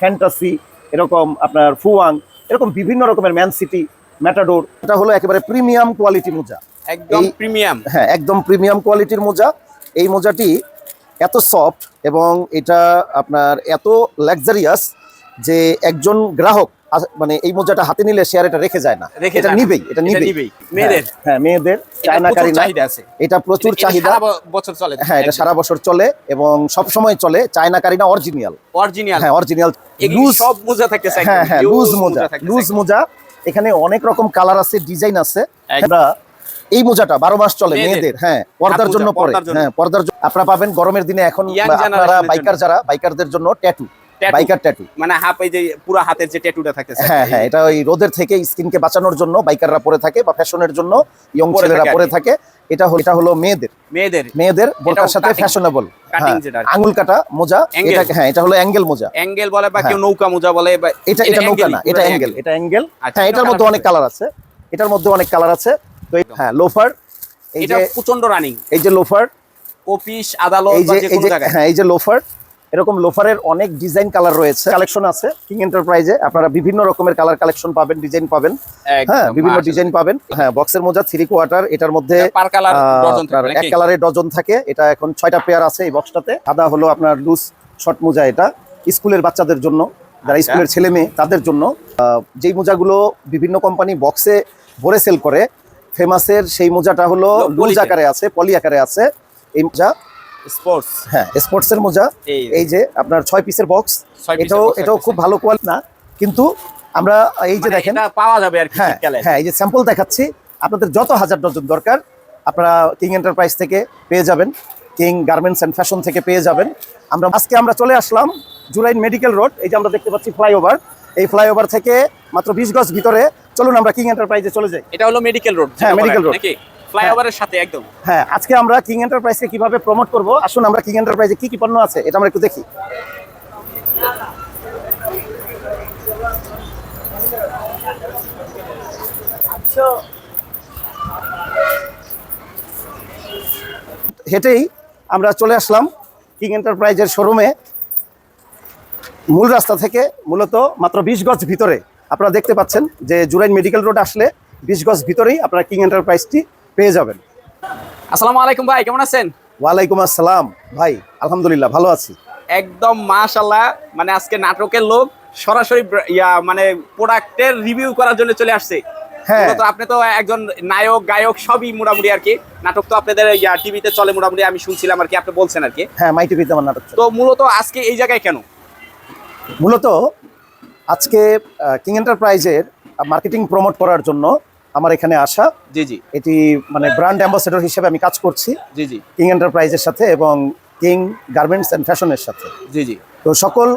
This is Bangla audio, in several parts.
ফ্যান্টাসি এরকম আপনার ফুয়াং এরকম বিভিন্ন রকমের ম্যান সিটি ম্যাটাডোর এটা হলো একেবারে প্রিমিয়াম কোয়ালিটি মোজা। একদম প্রিমিয়াম হ্যাঁ একদম প্রিমিয়াম কোয়ালিটির মোজা। এই মোজাটি এত সফট এবং এটা আপনার এত লাক্সারিয়াস যে একজন গ্রাহক মানে এই মোজাটা হাতে নিলে আর এটা রেখে যায় না। এটা নিবেই এটা নিবেই। নিবেই। মেয়েদের? হ্যাঁ, হ্যাঁ মেয়েদের এটা চায়না প্রচুর কারিনা চাহিদা আছে। এটা প্রচুর চাহিদা। সারা বছর চলে। হ্যাঁ এটা সারা বছর চলে এবং সব সময় চলে। চায়না কারিনা অরিজিনাল। অরিজিনাল। হ্যাঁ অরিজিনাল। লুজ সব মোজা থাকতেছে হ্যাঁ হ্যাঁ লুজ মোজা। লুজ মোজা। এখানে অনেক রকম কালার আছে ডিজাইন আছে। আমরা এই মোজাটা বারো মাস চলে মেয়েদের। হ্যাঁ পর্দার জন্য পরে। হ্যাঁ পর্দার জন্য আপনারা পাবেন গরমের দিনে এখন আপনারা বাইকার যারা বাইকারদের জন্য ট্যাটু। বাইকার ট্যাটু মানে হাফ এই যে পুরো হাতের যে ট্যাটুটা থাকতেছে হ্যাঁ হ্যাঁ এটা ওই রোদের থেকে স্কিনকে বাঁচানোর জন্য বাইকাররা পরে থাকে বা ফ্যাশনের জন্য ইয়ং পরে ছেলেরা থাকে পরে থাকে। এটা হলো এটা হলো মেয়েদের। মেয়েদের। মেয়েদের বোরকার সাথে ফ্যাশনেবল। আঙুল কাটা মোজা এটা হ্যাঁ এটা হলো অ্যাঙ্গেল মোজা। অ্যাঙ্গেল বলে বা হ্যাঁ। কেউ নৌকা মোজা বলে বা এটা এটা নৌকা না এটা অ্যাঙ্গেল এটা অ্যাঙ্গেল আচ্ছা, হ্যাঁ এটার মধ্যে অনেক কালার আছে। এটার মধ্যে অনেক কালার আছে। তো হ্যাঁ লোফার এই যে প্রচণ্ড রানিং এই যে লোফার অফিস আদালত এই যে হ্যাঁ এই যে লোফার এরকম লোফারের অনেক ডিজাইন কালার রয়েছে। কালেকশন আছে কিং এন্টারপ্রাইজে আপনারা বিভিন্ন রকমের কালার কালেকশন পাবেন ডিজাইন পাবেন। হ্যাঁ বিভিন্ন ডিজাইন পাবেন। হ্যাঁ বক্সের মোজা থ্রি কোয়ার্টার এটার মধ্যে কালার ডজন এক কালারের ডজন থাকে। এটা এখন ছয়টা পেয়ার আছে এই বক্সটাতে সাদা হলো আপনার লুজ শর্ট মোজা এটা। স্কুলের বাচ্চাদের জন্য যারা আচ্ছা। স্কুলের ছেলে মেয়ে তাদের জন্য। যেই মোজাগুলো বিভিন্ন কোম্পানি বক্সে ভরে সেল করে ফেমাসের সেই মোজাটা হলো লুজ আকারে আছে পলি আকারে আছে। এই মোজা স্পোর্টস। হ্যাঁ স্পোর্টসের মোজা। এই যে। আপনার ছয় পিসের বক্স এটাও এটাও খুব ভালো কোয়ালিটি না। কিন্তু আমরা এই যে মানে দেখেন এটা পাওয়া যাবে আর হ্যাঁ হ্যাঁ এই যে স্যাম্পল দেখাচ্ছি। আপনাদের যত হাজার ডজন দরকার আপনারা কিং এন্টারপ্রাইজ থেকে পেয়ে যাবেন। কিং গার্মেন্টস অ্যান্ড ফ্যাশন থেকে পেয়ে যাবেন। আমরা আজকে আমরা চলে আসলাম জুলাইন মেডিকেল রোড এই যে আমরা দেখতে পাচ্ছি ফ্লাইওভার এই ফ্লাইওভার থেকে মাত্র বিশ গজ ভিতরে। চলুন আমরা কিং এন্টারপ্রাইজে চলে যাই। এটা হলো মেডিকেল রোড হ্যাঁ, medical road। ফ্লাইওভারের সাথে একদম। হ্যাঁ আজকে আমরা কিং এন্টারপ্রাইজকে কীভাবে প্রমোট করব? আসুন আমরা কিং এন্টারপ্রাইজে কি কি পণ্য আছে এটা আমরা একটু দেখি। হেঁটেই আমরা চলে আসলাম কিং এন্টারপ্রাইজের শোরুমে মূল রাস্তা থেকে মূলত মাত্র বিশ গজ ভিতরে। আপনারা দেখতে পাচ্ছেন যে জুরাইন মেডিকেল রোড আসলে বিশ গজ ভিতরেই আপনারা কিং এন্টারপ্রাইজটি পেয়ে যাবেন। আসসালামু আলাইকুম ভাই কেমন আছেন? ওয়ালাইকুম আসসালাম। ভাই আলহামদুলিল্লাহ ভালো আছি। একদম মাশাল্লাহ মানে আজকে নাটকের লোক সরাসরি ইয়া মানে প্রোডাক্টের রিভিউ করার জন্য চলে আসছে। হ্যাঁ। তো আপনি তো একজন নায়ক গায়ক সবই মোটামুটি আর কি। নাটক তো আপনাদের ইয়া টিভিতে চলে মোটামুটি আমি শুনছিলাম আর কি আপনি বলছেন আর কি। হ্যাঁ মাই টিভিতে আমার নাটক তো মূলত আজকে এই জায়গায় কেন? মূলত আজকে কিং এন্টারপ্রাইজের মার্কেটিং প্রমোট করার জন্য আমার এখানে আসা। জি জি। এটি মানে ব্র্যান্ড অ্যাম্বাসেডর হিসেবে আমি কাজ করছি। জি জি। কিং এন্টারপ্রাইজের সাথে এবং কিং গার্মেন্টস অ্যান্ড ফ্যাশনের সাথে। জি জি। তো সকল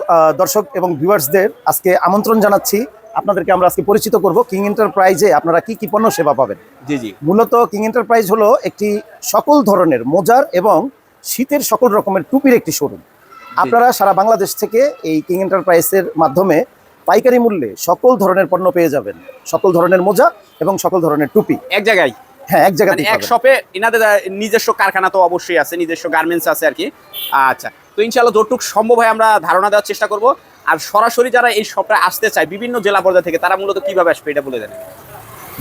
দর্শক এবং ভিউয়ার্সদের আজকে আমন্ত্রণ জানাচ্ছি। আপনাদেরকে আমরা আজকে পরিচিত করব কিং এন্টারপ্রাইজে আপনারা কি কি পণ্য সেবা পাবেন। জি জি। মূলত কিং এন্টারপ্রাইজ হলো একটি সকল ধরনের মোজার এবং শীতের সকল রকমের টুপির একটি শোরুম। আপনারা সারা বাংলাদেশ থেকে এই কিং এন্টারপ্রাইজের মাধ্যমে পাইকারি মূল্যে সকল ধরনের পণ্য পেয়ে যাবেন। সকল ধরনের মোজা এবং সকল ধরনের টুপি। এক জায়গায়? হ্যাঁ এক মানে জায়গাতেই এক শপে এনাদের নিজস্ব কারখানা তো অবশ্যই আছে নিজস্ব গার্মেন্টস আছে আর কি। আচ্ছা তো ইনশাআল্লাহ যতটুকু সম্ভব হয় আমরা ধারণা দেওয়ার চেষ্টা করব। আর সরাসরি যারা এই শপটা আসতে চায় বিভিন্ন জেলা পর্যায়ে থেকে তারা মূলত কীভাবে আসবে এটা বলে দেন।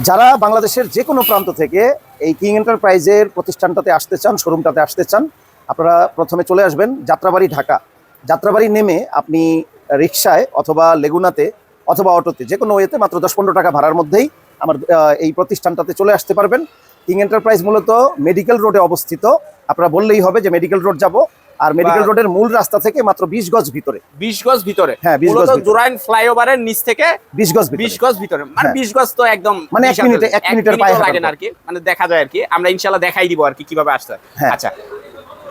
যারা বাংলাদেশের যে কোনো প্রান্ত থেকে এই কিং এন্টারপ্রাইজের প্রতিষ্ঠানটাতে আসতে চান শোরুমটাতে আসতে চান আপনারা প্রথমে চলে আসবেন যাত্রাবাড়ি ঢাকা। যাত্রাবাড়ি নেমে আপনি রিক্সায় অথবা লেগুনাতে অথবা অটোতে যে কোনো ওয়েতে মাত্র দশ পনেরো টাকা ভাড়ার মধ্যেই আমার এই প্রতিষ্ঠানটাতে চলে আসতে পারবেন। কিং এন্টারপ্রাইজ মূলত মেডিকেল রোডে অবস্থিত। আপনারা বললেই হবে যে মেডিকেল রোড যাব আর মেডিকেল রোডের মূল রাস্তা থেকে মাত্র বিশ গজ ভিতরে। বিশ গজ ভিতরে? হ্যাঁ, 20 গজ জোরাইন ফ্লাইওভারের নিচ থেকে বিশ গজ বিশ গজ ভিতরে। মানে হ্যাঁ। বিশ গজ তো একদম মানে এক মিনিটে- এক মিনিটের পায়ে লাগে না আর কি। মানে দেখা যায় আর কি। আমরা ইনশাআল্লাহ দেখাই দিব আর কি কীভাবে আসতে হয়। হ্যাঁ। আচ্ছা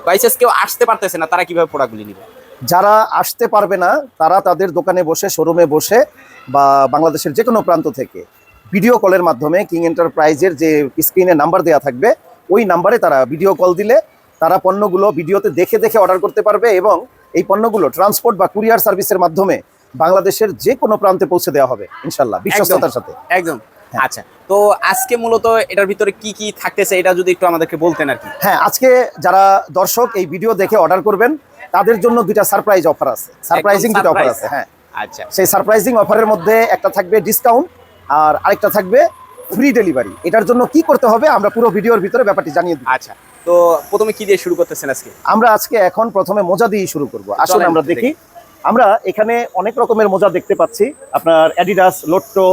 বাইসেস কেউ আসতে পারতেছে না তারা কীভাবে প্রোডাক্টগুলি নিবে? যারা আসতে পারবে না তারা তাদের দোকানে বসে শোরুমে বসে বা বাংলাদেশের যে কোনো প্রান্ত থেকে ভিডিও কলের মাধ্যমে কিং এন্টারপ্রাইজের যে স্ক্রিনে নাম্বার দেওয়া থাকবে ওই নাম্বারে তারা ভিডিও কল দিলে তারা পণ্যগুলো ভিডিওতে দেখে দেখে অর্ডার করতে পারবে এবং এই পণ্যগুলো ট্রান্সপোর্ট বা কুরিয়ার সার্ভিসের মাধ্যমে বাংলাদেশের যে কোনো প্রান্তে পৌঁছে দেওয়া হবে ইনশাল্লাহ বিশ্বস্ততার সাথে একদম হ্যাঁ। আচ্ছা তো আজকে মূলত এটার ভিতরে কি কি থাকতেছে এটা যদি একটু আমাদেরকে বলতেন আর কি হ্যাঁ আজকে যারা দর্শক এই ভিডিও দেখে অর্ডার করবেন তাদের জন্য দুইটা সারপ্রাইজ অফার আছে। সারপ্রাইজিং দুটো অফার আছে হ্যাঁ। আচ্ছা। সেই সারপ্রাইজিং অফারের মধ্যে একটা থাকবে ডিসকাউন্ট আর আরেকটা থাকবে ফ্রি ডেলিভারি এটার জন্য কি করতে হবে আমরা পুরো ভিডিওর ভিতরে ব্যাপারটি জানিয়ে দিই। আচ্ছা তো প্রথমে কি দিয়ে শুরু করতেছেন আজকে? আমরা আজকে এখন প্রথমে মোজা দিয়ে শুরু করব। আসুন আমরা দেখি। দেখি। আমরা এখানে অনেক রকমের মোজা দেখতে পাচ্ছি। আপনার Adidas Lotto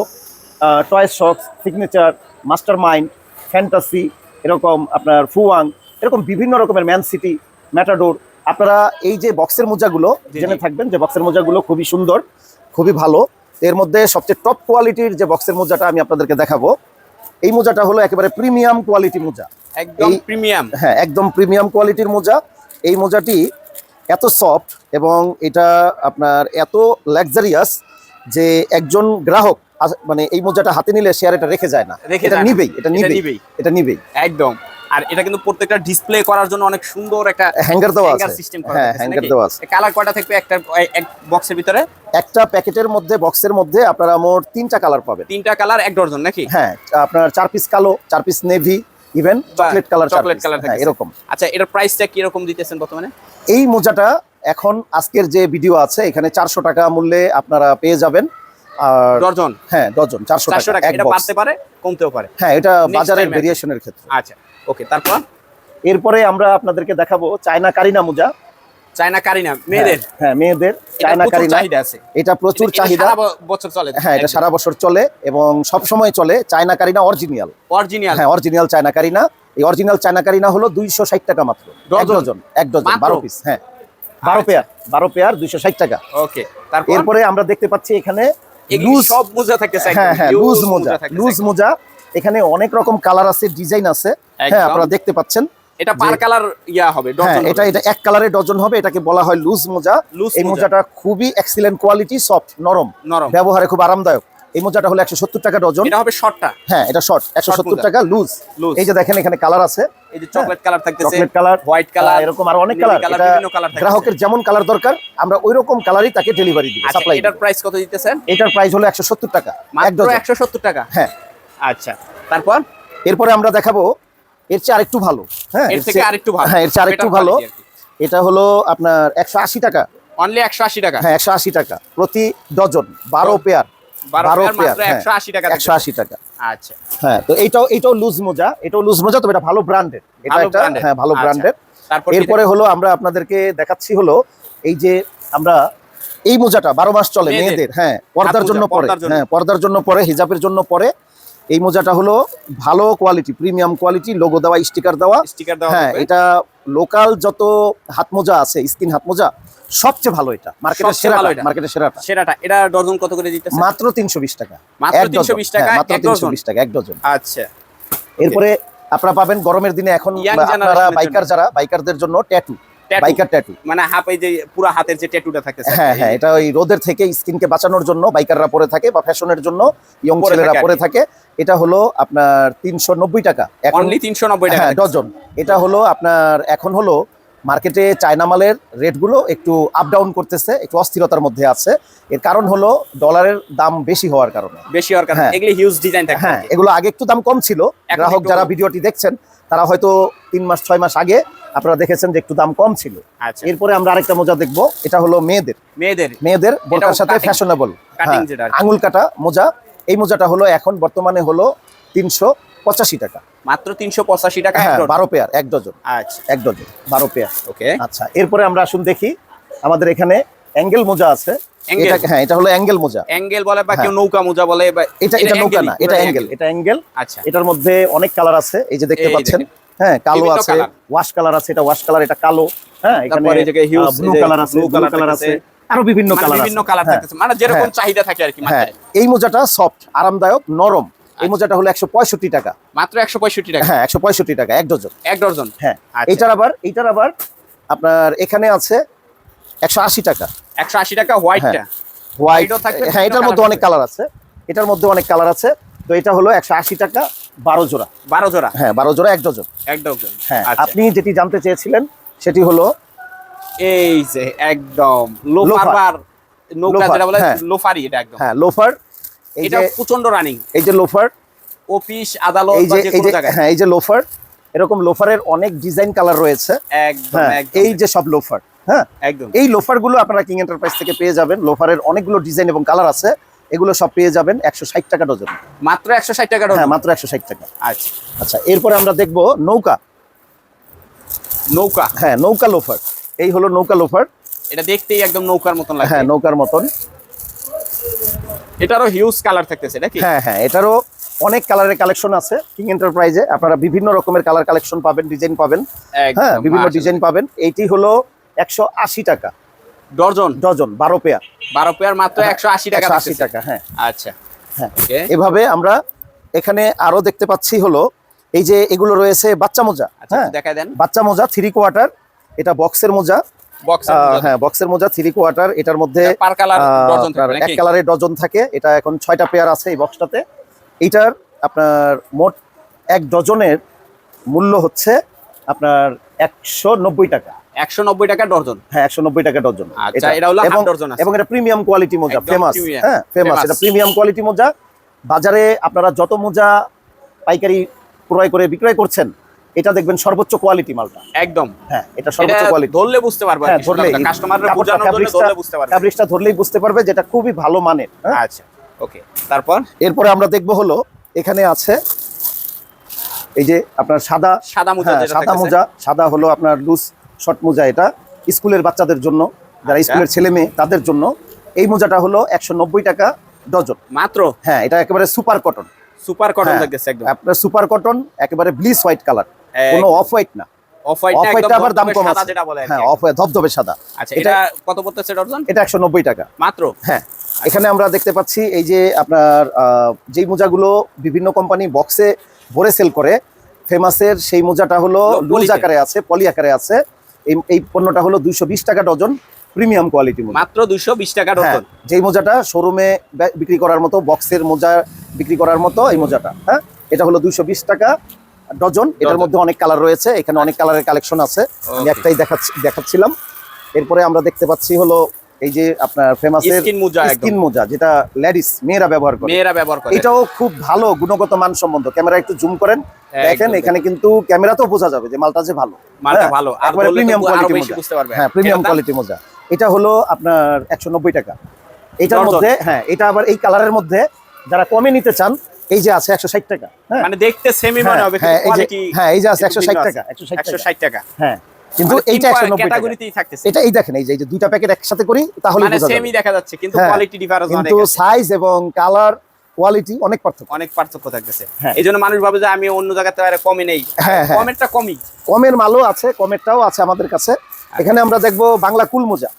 toys socks signature master mind fantasy এরকম আপনার ফুয়াং এরকম বিভিন্ন রকমের ম্যান সিটি ম্যাটাডোর আপনারা এই যে বক্সের মোজাগুলো জেনে থাকবেন যে বক্সের মোজাগুলো খুবই সুন্দর খুবই ভালো। এর মধ্যে সবচেয়ে টপ কোয়ালিটির যে বক্সের মোজাটা আমি আপনাদেরকে দেখাবো এই মোজাটা হলো একেবারে প্রিমিয়াম কোয়ালিটি মোজা। একদম প্রিমিয়াম হ্যাঁ একদম প্রিমিয়াম কোয়ালিটির মোজা। এই মোজাটি এত সফট এবং এটা আপনার এত লাক্সারিয়াস যে একজন গ্রাহক মানে এই মোজাটা হাতে নিলে সে আর এটা রেখে যায় না। এটা নিবেই এটা নিবেই। এটা নিবেই। একদম। আর এটা কিন্তু প্রত্যেকটা ডিসপ্লে করার জন্য অনেক সুন্দর একটা হ্যাঙ্গার দেওয়া হ্যাঙ্গার আছে। সিস্টেম করা হ্যাঁ হ্যাঙ্গার দেওয়া আছে। কালার কয়টা থাকবে একটা এক বক্সের ভিতরে? একটা প্যাকেটের মধ্যে বক্সের মধ্যে আপনারা মোট তিনটা কালার পাবেন। তিনটা কালার এক ডজন নাকি? হ্যাঁ আপনার চার পিস কালো চার piece navy even chocolate colour chocolate colour হ্যাঁ এরকম। আচ্ছা এটার প্রাইসটা কি রকম দিতেছেন বর্তমানে? এই মোজাটা এখন আজকের যে ভিডিও আছে এখানে চারশো টাকা মূল্যে আপনারা পেয়ে যাবেন। আর ডজন? হ্যাঁ ডজন চারশো চারশো টাকা টাকা এটা বাড়তে পারে কমতেও পারে। হ্যাঁ এটা বাজারের ভেরিয়েশনের ক্ষেত্রে। আচ্ছা ওকে তারপর? এরপরে আমরা আপনাদেরকে দেখাবো চায়না কারিনা মোজা। চায়না কারিনা মেয়েদের? হ্যাঁ, হ্যাঁ মেয়েদের চায়না কারিনা। আছে। এটা প্রচুর চাহিদা। সারা বছর চলে। হ্যাঁ এটা সারা বছর চলে এবং সব সময় চলে চায়না কারিনা অরিজিনাল অরিজিনাল হ্যাঁ অরিজিনাল চায়না কারিনা। এই অরিজিনাল চায়না কারিনা হলো দুইশো ষাট টাকা মাত্র। ডজন? এক ডজন বারো পিস হ্যাঁ। বারো আচ্ছা। পেয়ার বারো পেয়ার দুইশো ষাট টাকা। ওকে তারপর? এরপরে আমরা দেখতে পাচ্ছি এখানে সব মোজা থাকে হ্যাঁ হ্যাঁ লুজ মোজা লুজ মোজা। এখানে অনেক রকম কালার আছে ডিজাইন আছে। হ্যাঁ আপনারা দেখতে পাচ্ছেন এটা পার কালার ইয়া হবে হ্যাঁ ডজন এটা এটা এক ডজন হবে এটাকে বলা হয় লুজ মোজা। এই মোজাটা খুবই এক্সিলেন্ট কোয়ালিটি সফট নরম। নরম। ব্যবহারে খুব আরামদায়ক। এই মোজাটা হলো একশো সত্তর টাকা ডজন। এটা হবে শর্টটা হ্যাঁ এটা শর্ট একশো সত্তর টাকা লুজ। এই যে দেখেন এখানে কালার আছে। এই যে চকলেট কালার থাকতেছে চকলেট কালার হোয়াইট কালার এরকম আরও অনেক কালার কালার, বিভিন্ন কালার থাকতেছে। গ্রাহকের যেমন কালার দরকার আমরা ওই রকম কালারই তাকে ডেলিভারি দিই আচ্ছা সাপ্লাই এটার প্রাইস কত দিতেছেন? এটার প্রাইস হলো একশো সত্তর টাকা মাত্র টাকা? হ্যাঁ। আচ্ছা তারপর? এরপরে আমরা দেখাবো এর চেয়ে আরেকটু ভালো হ্যাঁ এর থেকে আরেকটু ভালো। হ্যাঁ এর চেয়ে আরেকটু ভালো। এটা হলো আপনার একশো আশি টাকা। অনলি একশো আশি টাকা? হ্যাঁ একশো আশি টাকা প্রতি ডজন বারো পেয়ার বারো বারো পেয়ার মাত্র পেয়ার, হ্যাঁ। একশো আশি টাকা একশো আশি টাকা। আচ্ছা। হ্যাঁ তো এইটাও এইটাও লুজ মোজা এটাও লুজ মোজা তবে এটা ভালো ব্র্যান্ডের এটা একটা হ্যাঁ ভালো আচ্ছা। ব্র্যান্ডের তারপর কি এরপরে হলো আমরা আপনাদেরকে দেখাচ্ছি হলো এই যে আমরা এই মোজাটা বারো মাস চলে মেয়েদের। মেয়েদের হ্যাঁ পর্দার জন্য পরে। হ্যাঁ পর্দার জন্য পরে হিজাবের জন্য পরে। এই মোজাটা হলো ভালো কোয়ালিটি প্রিমিয়াম কোয়ালিটি লোগো দেওয়া স্টিকার দেওয়া। স্টিকার দেওয়া হ্যাঁ এটা লোকাল যত হাত মোজা আছে স্কিন হাত মোজা সবচেয়ে ভালো এটা। মার্কেটের সেরা ভালো এটা। মার্কেটের সেরাটা। সেরাটা। এটা ডজন কত করে দিতেছে? মাত্র তিনশো বিশ টাকা। মাত্র এক 320 টাকা, হ্যাঁ, মাত্র এক তিনশো ডজন। বিশ টাকা এক ডজন। আচ্ছা। এরপরে আপনারা পাবেন গরমের দিনে এখন আপনারা বাইকার যারা বাইকারদের জন্য ট্যাটু বাইকার ট্যাটু মানে হাফ এই যে পুরো হাতের যে ট্যাটুটা থাকে হ্যাঁ হ্যাঁ এটা ওই রোদের থেকে স্কিনকে বাঁচানোর জন্য বাইকাররা পরে থাকে বা ফ্যাশনের জন্য ইয়ং ছেলেরা পরে থাকে। এটা হলো আপনার তিনশো নব্বই টাকা। এখন অনলি তিনশো নব্বই টাকা হ্যাঁ ডজন। এটা হলো আপনার এখন হলো মার্কেটে চায়না মালের রেটগুলো একটু আপ ডাউন করতেছে একটু অস্থিরতার মধ্যে আছে। এর কারণ হলো ডলারের দাম বেশি হওয়ার কারণে। বেশি হওয়ার কারণে। এগুলি হিউজ ডিজাইন থাকে হ্যাঁ এগুলো আগে একটু দাম কম ছিল। গ্রাহক যারা ভিডিওটি দেখছেন তারা হয়তো তিন মাস ছয় মাস আগে আপনারা দেখেছেন যে একটু দাম কম ছিল। আচ্ছা। এরপরে আমরা আরেকটা মোজা দেখব এটা হলো মেয়েদের। মেয়েদের। মেয়েদের বোরকার সাথে ফ্যাশনেবল। আঙুল কাটা মোজা। এই মোজাটা হলো এখন বর্তমানে হলো তিনশো পঁচাশি টাকা। মাত্র তিনশো পঁচাশি টাকা এক হ্যাঁ ডজন। বারো পেয়ার এক ডজন আচ্ছা। এক ডজন বারো পেয়ার ওকে আচ্ছা এরপরে আমরা আসুন দেখি আমাদের এখানে অ্যাঙ্গেল মোজা আছে। এটা হ্যাঁ এটা হলো অ্যাঙ্গেল মোজা। অ্যাঙ্গেল বলে বা হ্যাঁ। কেউ নৌকা মোজা বলে এটা এটা নৌকা না এটা অ্যাঙ্গেল এটা অ্যাঙ্গেল। আচ্ছা। এটার মধ্যে অনেক কালার আছে এই যে দেখতে পাচ্ছেন। হ্যাঁ কালো আছে ওয়াশ কালার আছে এটা ওয়াশ কালার এটা কালো। হ্যাঁ এখানে ব্লু কালার আছে ব্লু কালার আছে আরও বিভিন্ন মানে কালার বিভিন্ন কালার থাকতেছে মানে যেরকম হ্যাঁ। চাহিদা থাকে আর কি হ্যাঁ এই মোজাটা সফট আরামদায়ক নরম। এই মোজাটা হলো একশো পঁয়ষট্টি টাকা। মাত্র একশো পঁয়ষট্টি টাকা? হ্যাঁ একশো পঁয়ষট্টি টাকা এক ডজন। এক ডজন? হ্যাঁ আচ্ছা। এইটার আবার এইটার আবার আপনার এখানে আছে একশো আশি টাকা। একশো আশি টাকা হোয়াইটটা হোয়াইট থাকবে, হ্যাঁ এটার মধ্যে অনেক কালার আছে। এটার মধ্যে অনেক কালার আছে। তো এটা হলো একশো আশি টাকা বারো জোড়া। বারো জোড়া? হ্যাঁ বারো জোড়া এক ডজন। এক ডজন। হ্যাঁ আচ্ছা। আপনি যেটি জানতে চেয়েছিলেন সেটি হলো এই যে একদম। Loafer loafer. যেটা বলে হ্যাঁ। লোফারি এটা একদম। হ্যাঁ লোফার এটা প্রচণ্ড রানিং এই যে লোফার অফিস আদালত এই যে হ্যাঁ এই যে লোফার এরকম লোফারের অনেক ডিজাইন কালার রয়েছে। একদম হ্যাঁ এই যে সব লোফার হ্যাঁ একদম। এই লোফারগুলো আপনারা কিং এন্টারপ্রাইজ থেকে পেয়ে যাবেন। লোফারের অনেকগুলো ডিজাইন এবং কালার আছে। এগুলো সব পেয়ে যাবেন একশো ষাট টাকা ডজন। মাত্র একশো ষাট টাকা হ্যাঁ ডজন? মাত্র একশো ষাট টাকা। আচ্ছা। আচ্ছা এরপরে আমরা দেখব নৌকা। নৌকা? হ্যাঁ নৌকা লোফার এই হলো নৌকা লোফার এটা দেখতেই একদম নৌকার মতন লাগে হ্যাঁ নৌকার মতন। এটারও হিউজ কালার থাকতেছে নাকি? হ্যাঁ হ্যাঁ এটারও অনেক কালারের কালেকশন আছে। কিং এন্টারপ্রাইজে আপনারা বিভিন্ন রকমের কালার কালেকশন পাবেন ডিজাইন পাবেন। হ্যাঁ বিভিন্ন ডিজাইন পাবেন। এইটি হলো একশো আশি টাকা। ডজন? ডজন বারো পেয়ার। বারো পেয়ার মাত্র একশো আশি টাকা আশি টাকা হ্যাঁ। আচ্ছা হ্যাঁ এভাবে আমরা এখানে আরও দেখতে পাচ্ছি হলো এই যে এগুলো রয়েছে বাচ্চা মোজা আচ্ছা হ্যাঁ। দেখাই দেন। বাচ্চা মোজা থ্রি কোয়ার্টার এটা বক্সের মোজা। হ্যাঁ বক্সের মোজা থ্রি কোয়ার্টার এটার মধ্যে এক কালারের ডজন থাকে। এটা এখন ছয়টা পেয়ার আছে এই বক্সটাতে এইটার আপনার মোট এক ডজনের মূল্য হচ্ছে আপনার একশো নব্বই টাকা। একশো নব্বই টাকা ডজন? হ্যাঁ একশো নব্বই টাকা ডজন। আচ্ছা, এটা। হলো half ডজন এবং এটা প্রিমিয়াম কোয়ালিটি মোজা ফেমাস হ্যাঁ ফেমাস এটা প্রিমিয়াম কোয়ালিটি মোজা। বাজারে আপনারা যত মোজা পাইকারি ক্রয় করে বিক্রয় করছেন এটা দেখবেন সর্বোচ্চ কোয়ালিটি মালটা। একদম। হ্যাঁ এটা সর্বোচ্চ কোয়ালিটি ধরলে বুঝতে পারব হ্যাঁ ধরলেই। কাস্টমাররা বোঝানোর জন্য ধরলে বুঝতে পারবে। ফ্যাব্রিক্সটা ধরলেই বুঝতে পারবে যেটা খুবই ভালো মানের হ্যাঁ? আচ্ছা ওকে তারপর? এরপরে আমরা দেখব হলো এখানে আছে এই যে আপনার সাদা সাদা মোজা হ্যাঁ, সাদা। মোজা সাদা হলো আপনার লুজ শর্ট মোজা এটা স্কুলের বাচ্চাদের জন্য যারা আচ্ছা। স্কুলের ছেলে মেয়ে তাদের জন্য। এই মোজাটা হলো একশো নব্বই টাকা ডজন। মাত্র? হ্যাঁ এটা একেবারে সুপার কটন সুপার কটন থাকতেছে একদম। আপনার সুপার কটন একেবারে ব্লিস হোয়াইট কালার কোনো অফ হোয়াইট না। অফ হোয়াইট অফ হোয়াইটটা আবার দাম কম আছে। যেটা বলে হ্যাঁ অফ হোয়াইট ধবধবে সাদা। আচ্ছা এটা এটা কত পড়তেছে ডজন এটা একশো নব্বই টাকা। মাত্র? হ্যাঁ এখানে আমরা দেখতে পাচ্ছি এই যে আপনার যেই মোজাগুলো বিভিন্ন কোম্পানি বক্সে ভরে সেল করে ফেমাসের সেই মোজাটা হলো লো- লুজ আকারে আছে পলি আকারে আছে। এই এই পণ্যটা হলো দুইশো বিশ টাকা ডজন প্রিমিয়াম কোয়ালিটি মাত্র দুইশো বিশ টাকা হ্যাঁ ডজন। যেই মোজাটা শোরুমে বিক্রি করার মতো বক্সের মোজা বিক্রি করার মতো এই মোজাটা হ্যাঁ? এটা হলো দুইশো বিশ টাকা ডজন এটার মধ্যে অনেক কালার রয়েছে এখানে অনেক কালারের কালেকশন আছে আমি. একটাই দেখাচ্ছি দেখাচ্ছিলাম। এরপরে আমরা দেখতে পাচ্ছি হলো এই যে আপনার ফেমাসের স্কিন মোজা একদম। স্কিন মোজা যেটা লেডিস মেয়েরা ব্যবহার করে। মেয়েরা ব্যবহার করে। এটাও খুব ভালো গুণগত মান সম্বন্ধ ক্যামেরা একটু জুম করেন দেখেন এখানে কিন্তু ক্যামেরা ক্যামেরাতেও বোঝা যাবে যে মালটা যে ভালো। মালটা হ্যাঁ, ভালো আর একবারে প্রিমিয়াম কোয়ালিটি মোজা। হ্যাঁ প্রিমিয়াম কোয়ালিটি মোজা। এটা হলো আপনার একশো নব্বই টাকা। এটার মধ্যে হ্যাঁ এটা আবার এই কালারের মধ্যে যারা কমে নিতে চান এই যে আছে একশো ষাট টাকা হ্যাঁ। মানে দেখতে মনে হ্যাঁ, হবে হ্যাঁ, এই যে কোয়ালিটি হ্যাঁ এই যে আছে একশো ষাট টাকা হ্যাঁ কিন্তু মানে এইটা ক্যাটাগরিতেই থাকতেছে। এটা এই দেখেন এই যে এই দুইটা প্যাকেট একসাথে করি তাহলে মানে সেমই দেখা যাচ্ছে কিন্তু কোয়ালিটি ডিফারেন্স অনেক কিন্তু সাইজ এবং কালার কোয়ালিটি অনেক পার্থক্য। অনেক পার্থক্য থাকতেছে। এই জন্য মানুষ ভাবে যে আমি অন্য জায়গাতে আর কমে নেই। কমেরটা কমই। কমের মালও আছে কমেরটাও আছে আমাদের কাছে। এখানে আমরা দেখব বাংলা কুল মোজা।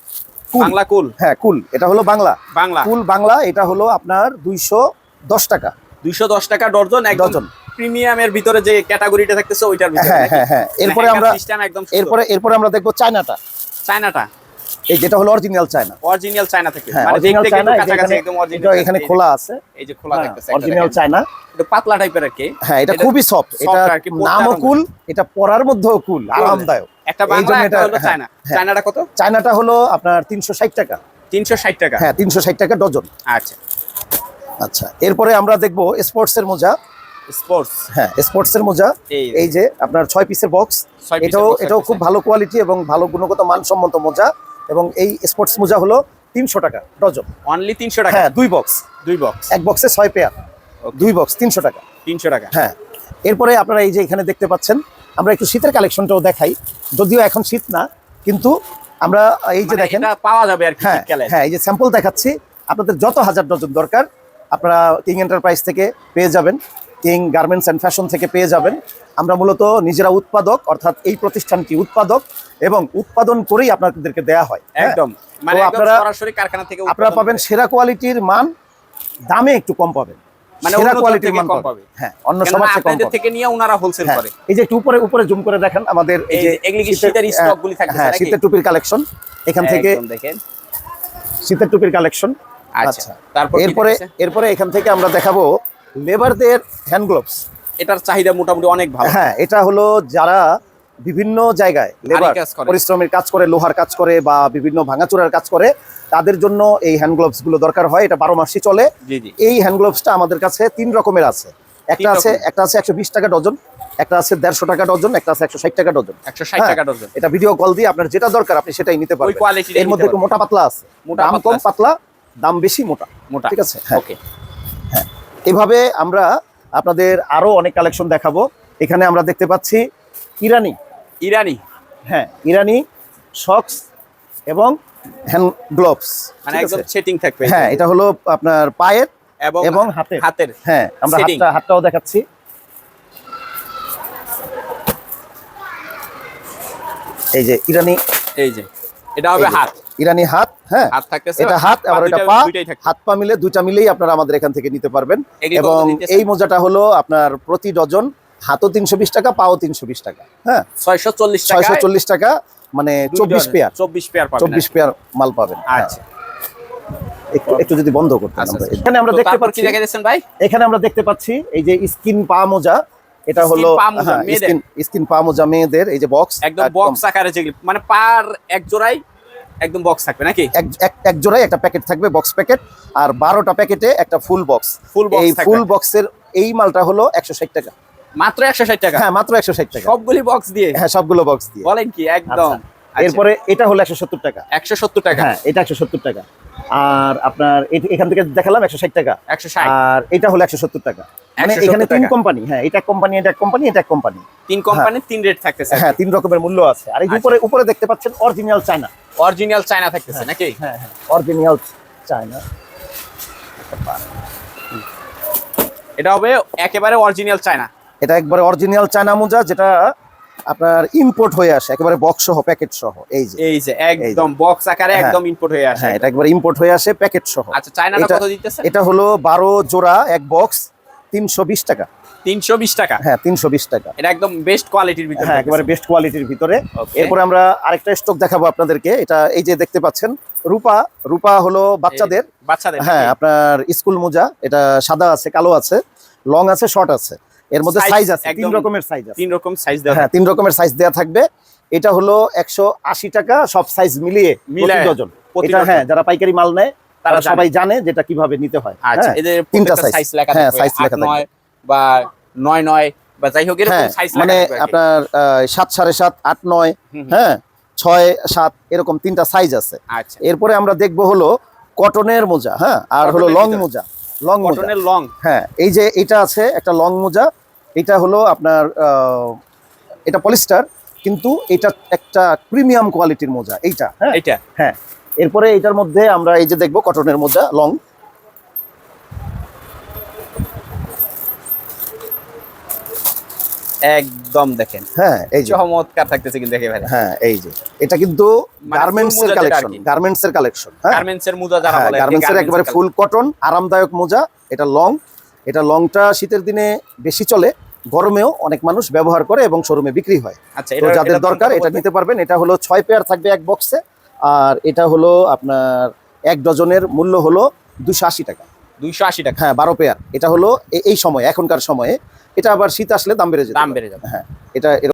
বাংলা কুল। হ্যাঁ কুল। এটা হলো বাংলা। বাংলা। কুল বাংলা এটা হলো আপনার দুইশো দশ টাকা। দুইশো দশ টাকা ডজন একদম ডজন। প্রিমিয়ামের ভিতরে যে ক্যাটাগরিটা থাকতেছে ওইটার ভিতরে হ্যাঁ হ্যাঁ হ্যাঁ মানে এরপরে আমরা একদম এরপরে এরপরে আমরা দেখব চায়নাটা। চায়নাটা। এই যেটা হলো অরিজিনাল চায়না। অরিজিনাল চায়না থেকে। হ্যাঁ মানে দেখতে কিন্তু কাছাকাছি একদম অরিজিনাল এখানে খোলা আছে। এই যে খোলা থাকতেছে অরিজিনাল চায়না। পাতলা টাইপের আর কি। হ্যাঁ এটা খুবই সফট এটা নামও কুল এটা পরার মধ্যেও কুল আরামদায়ক। একটা বাংলা একটা হলো হ্যাঁ, চায়না। হ্যাঁ। চায়নাটা কত? চায়নাটা হলো আপনার তিনশো ষাট টাকা। তিনশো ষাট টাকা। হ্যাঁ তিনশো ষাট টাকা ডজন। আচ্ছা। আচ্ছা এরপরে আমরা দেখব স্পোর্টস এর মোজা। স্পোর্টস হ্যাঁ স্পোর্টস এর মোজা। এই যে। আপনার ছয় পিসের বক্স এটাও এটাও খুব ভালো কোয়ালিটি এবং ভালো গুণগত মানসম্মত মোজা এবং এই স্পোর্টস মোজা হলো তিনশো টাকা ডজন। অনলি তিনশো টাকা? হ্যাঁ দুই বক্স দুই বক্স এক বক্সে ছয় পেয়ার দুই বক্স তিনশো টাকা। তিনশো টাকা। হ্যাঁ এরপরে আপনারা এই যে এখানে দেখতে পাচ্ছেন আমরা একটু শীতের কালেকশনটাও দেখাই। যদিও এখন শীত না কিন্তু আমরা এই যে মানে দেখেন পাওয়া যাবে আর হ্যাঁ হ্যাঁ এই যে স্যাম্পল দেখাচ্ছি। আপনাদের যত হাজার ডজন দরকার আপনারা কিং এন্টারপ্রাইজ থেকে পেয়ে যাবেন। কিং গার্মেন্টস অ্যান্ড ফ্যাশন থেকে পেয়ে যাবেন। আমরা মূলত নিজেরা উৎপাদক অর্থাৎ এই প্রতিষ্ঠানটি উৎপাদক এবং উৎপাদন করেই আপনাদেরকে দেয়া হয় হ্যাঁ? একদম। মানে আপনারা- সরাসরি কারখানা থেকে আপনারা পাবেন সেরা কোয়ালিটির মান দামে একটু কম পাবেন। মানে সেরা কোয়ালিটির মান কম পাবে। হ্যাঁ অন্য কেননা সবার চেয়ে কম থেকে নিয়ে ওনারা হোলসেল হ্যাঁ, করে। এই যে একটু উপরে উপরে জুম করে দেখেন আমাদের এই এই যে যে এগুলি শীতের stock গুলি হ্যাঁ শীতের টুপির কালেকশন এখান থেকে দেখেন। শীতের টুপির কালেকশন আচ্ছা। তারপর এরপরে এরপরে এখান থেকে আমরা দেখাবো লেবারদের হ্যান্ড গ্লোভস। এটার চাহিদা মোটামুটি অনেক ভালো। হ্যাঁ এটা হলো যারা বিভিন্ন জায়গায় লেবার পরিশ্রমের কাজ করে লোহার কাজ করে বা বিভিন্ন ভাঙাচোরার কাজ করে তাদের জন্য এই হ্যান্ড গ্লোভসগুলো দরকার হয়। এটা বারো মাসই চলে। এই হ্যান্ড গ্লোভসটা আমাদের কাছে তিন রকমের আছে। একটা আছে একটা আছে একশো বিশ টাকা ডজন একটা আছে দেড়শো টাকা ডজন একটা আছে একশো ষাট টাকা ডজন। একশো ষাট হ্যাঁ, টাকা ডজন। এটা ভিডিও কল দিয়ে আপনার যেটা দরকার আপনি সেটাই নিতে পারবেন। এর মধ্যে একটু মোটা পাতলা আছে। মোটা কম পাতলা দাম বেশি মোটা। মোটা। ঠিক আছে? হ্যাঁ। এভাবে আমরা আপনাদের আরও অনেক কালেকশন দেখাবো। এখানে আমরা দেখতে পাচ্ছি ইরানি। ইরানি। হ্যাঁ ইরানি শক্স এবং হ্যান্ড গ্লোভস। মানে একদম সেটিং থাকবে হ্যাঁ এটা হলো আপনার পায়ের এবং এবং হাতের। হাতের হ্যাঁ আমরা হাতটা হাতটাও দেখাচ্ছি। এই যে ইরানি এই যে। এটা হবে হাত। ইরানি হাত হ্যাঁ? হাত থাকতেছে এটা হাত আবার এটা পা দুইটাই হাত পা মিলে দুইটা মিলেই আপনারা আমাদের এখান থেকে নিতে পারবেন। এবং এই মোজাটা হলো আপনার প্রতি ডজন হাতও তিনশো বিশ টাকা পাও তিনশো বিশ টাকা হ্যাঁ? ছয়শো চল্লিশ ছয়শো চল্লিশ টাকা মানে চব্বিশ পেয়ার। চব্বিশ পেয়ার চব্বিশ পেয়ার মাল পাবেন। হ্যাঁ। আচ্ছা। একটু যদি বন্ধ আচ্ছা। আচ্ছা। এখানে আমরা দেখতে পাচ্ছি ভাই? এখানে আমরা দেখতে পাচ্ছি এই যে স্কিন পা মোজা। এটা হলো। স্কিন স্কিন পামোজা মেয়েদের। এই যে বক্স একদম বক্স আকারে যেগুলি মানে পার এক জোড়াই একদম বক্স থাকবে নাকি? এক জোড়ায় একটা প্যাকেট থাকবে বক্স প্যাকেট আর বারোটা প্যাকেটে একটা ফুল বক্স ফুল বক্স এই ফুল বক্সের এই মালটা হলো একশো ষাট টাকা। মাত্র একশো ষাট টাকা? হ্যাঁ মাত্র একশো ষাট টাকা। সবগুলি বক্স দিয়ে? হ্যাঁ সবগুলো বক্স দিয়ে। বলেন কি একদম। আচ্ছা। এরপরে এটা হলো একশো সত্তর টাকা। একশো সত্তর টাকা। হ্যাঁ এটা একশো সত্তর টাকা। আর আপনার এখান থেকে দেখালাম একশো ষাট টাকা। একশো ষাট। আর এটা হলো একশো সত্তর টাকা। মানে এখানে তিন কোম্পানি হ্যাঁ এটা কোম্পানি এটা কোম্পানি এটা কোম্পানি তিন কোম্পানির তিন রেট থাকতেছে হ্যাঁ তিন রকমের মূল্য আছে। আর এই আচ্ছা। উপরে উপরে দেখতে পাচ্ছেন অরিজিনাল চায়না অরিজিনাল চায়না থাকতেছে নাকি? হ্যাঁ হ্যাঁ অরিজিনাল চায়না এটা হবে একেবারে অরিজিনাল চায়না এটা একবারে অরিজিনাল চায়না মোজা যেটা আপনার ইম্পোর্ট হয়ে আসে একেবারে বক্স সহ প্যাকেট সহ এই যে। এই যে একদম বক্স আকারে হ্যাঁ। একদম ইম্পোর্ট হয়ে আসে। হ্যাঁ এটা একবারে ইম্পোর্ট হয়ে আসে প্যাকেট সহ। আচ্ছা চায়নাটা কত দিতেছে? এটা হলো বারো জোড়া এক বক্স তিনশো বিশ টাকা। তিনশো বিশ টাকা? হ্যাঁ তিনশো বিশ টাকা। এটা একদম বেস্ট কোয়ালিটির ভিতরে হ্যাঁ একেবারে বেস্ট কোয়ালিটির ভিতরে. এরপরে আমরা আরেকটা স্টক দেখাবো আপনাদেরকে। এটা এই যে দেখতে পাচ্ছেন রূপা। রূপা হলো বাচ্চাদের। বাচ্চাদের হ্যাঁ আপনার স্কুল মোজা। এটা সাদা আছে কালো আছে লং আছে শর্ট আছে। এর মধ্যে সাইজ আছে তিন রকমের সাইজ আছে। তিন রকম সাইজ দেওয়া হ্যাঁ তিন রকমের সাইজ দেওয়া থাকবে। এটা হলো একশো আশি টাকা সব সাইজ মিলিয়ে প্রতি মিলায়ে, ডজন। এটা হ্যাঁ যারা পাইকারি মাল নেয় তারা সবাই জানে যেটা কীভাবে নিতে হয়। আচ্ছা হ্যাঁ? এদের তিনটা সাইজ লেখা হ্যাঁ, আট লেখা। নয় বা নয় নয় বা যাই হোক এরকম হ্যাঁ সাইজ মানে থাকবে আর আপনার সাত সাড়ে সাত আট নয়। হ্যাঁ ছয় সাত এরকম তিনটা সাইজ আছে। আচ্ছা। এরপরে আমরা দেখব হলো কটনের মোজা হ্যাঁ আর হলো লং। মোজা। লং কটনের লং। হ্যাঁ এই যে এটা আছে একটা লং মোজা এটা হলো আপনার এটা পলিস্টার কিন্তু এটা একটা প্রিমিয়াম কোয়ালিটির মোজা এইটা হ্যাঁ? এটা হ্যাঁ এরপরে এটার মধ্যে আমরা এই যে দেখব কটনের মোজা লং। একদম দেখেন। হ্যাঁ এই যে। চমৎকার থাকতেছে কিন্তু দেখে ভাই। হ্যাঁ এই যে। এটা কিন্তু মানে গার্মেন্টস এর যেটা আর কালেকশন গার্মেন্টস এর কালেকশন হ্যাঁ। গার্মেন্টস এর মোজা যারা বলে গার্মেন্টস এর একেবারে ফুল কটন আরামদায়ক মোজা এটা লং এটা লংটা শীতের দিনে বেশি চলে গরমেও অনেক মানুষ ব্যবহার করে এবং শোরুমে বিক্রি হয়। আচ্ছা তো যাদের দরকার এটা নিতে পারবেন এটা হলো ছয় পেয়ার থাকবে এক বক্সে আর এটা হলো আপনার এক ডজনের মূল্য হলো দুশো আশি টাকা 280 টাকা। হ্যাঁ বারো পেয়ার এটা হলো এই সময় এখনকার সময়ে। এটা আবার শীত আসলে দাম বেড়ে যাবে দাম বেড়ে যাবে। হ্যাঁ এটা